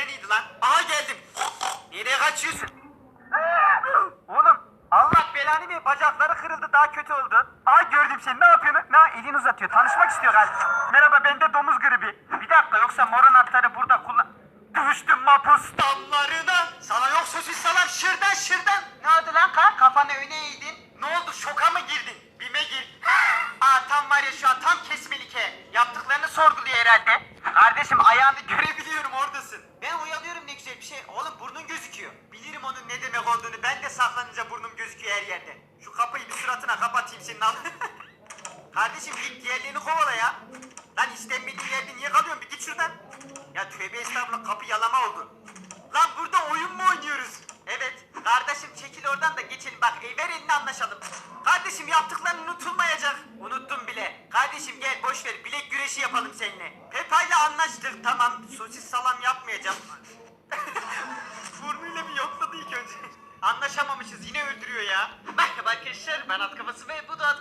töreniydi lan. Aha geldim. Nereye kaçıyorsun? Oğlum Allah belanı ver bacakları kırıldı daha kötü oldu. Aa gördüm seni ne yapıyorsun? Ne elini uzatıyor tanışmak istiyor galiba. Merhaba bende domuz gribi. Bir dakika yoksa mor anahtarı burada kullan... Düştüm mapus damlarına. Sana yok Ayağını görebiliyorum oradasın. Ben uyanıyorum ne güzel bir şey. Oğlum burnun gözüküyor. Bilirim onun ne demek olduğunu. Ben de saklanınca burnum gözüküyor her yerde. Şu kapıyı bir suratına kapatayım senin al. Kardeşim git diğerlerini kovala ya. Lan istenmediğin yerde niye kalıyorsun? Bir git şuradan. Ya tövbe estağfurullah kapı yalama oldu. Lan burada oyun mu oynuyoruz? Evet. Kardeşim çekil oradan da geçelim. Bak e, ver elini anlaşalım. Kardeşim yaptıkların unutulmayacak. Unuttum bile. Kardeşim gel boş ver. Bilek güreşi yapalım seninle. Anlaştık. Tamam. Sosis salam yapmayacağım. Burnuyla bir yokladı ilk önce. Anlaşamamışız yine öldürüyor ya. Merhaba arkadaşlar ben At